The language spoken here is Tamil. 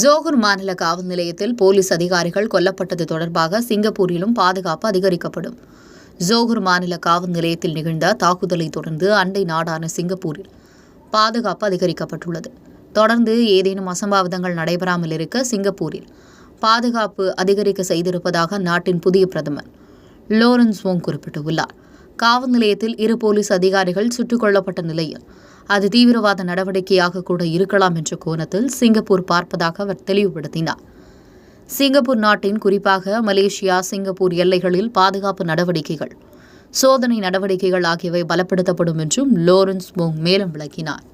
ஜோகூர் மாநில காவல் நிலையத்தில் போலீஸ் அதிகாரிகள் கொல்லப்பட்டது தொடர்பாக சிங்கப்பூரிலும் பாதுகாப்பு அதிகரிக்கப்படும். ஜோகூர் மாநில காவல் நிலையத்தில் நிகழ்ந்த தாக்குதலை தொடர்ந்து அண்டை நாடான சிங்கப்பூரில் பாதுகாப்பு அதிகரிக்கப்பட்டுள்ளது. தொடர்ந்து ஏதேனும் அசம்பாவிதங்கள் நடைபெறாமல் இருக்க சிங்கப்பூரில் பாதுகாப்பு அதிகரிக்க செய்திருப்பதாக நாட்டின் புதிய பிரதமர் லோரன்ஸ் வோங் குறிப்பிட்டுள்ளார். காவல் நிலையத்தில் இரு போலீஸ் அதிகாரிகள் சுட்டுக் கொல்லப்பட்ட நிலையில் அது தீவிரவாத நடவடிக்கையாக கூட இருக்கலாம் என்ற கோணத்தில் சிங்கப்பூர் பார்ப்பதாக அவர் தெளிவுபடுத்தினார். சிங்கப்பூர் நாட்டின் குறிப்பாக மலேசியா சிங்கப்பூர் எல்லைகளில் பாதுகாப்பு நடவடிக்கைகள் சோதனை நடவடிக்கைகள் ஆகியவை பலப்படுத்தப்படும் என்றும் லோரன்ஸ் மோங் மேலும் விளக்கினார்.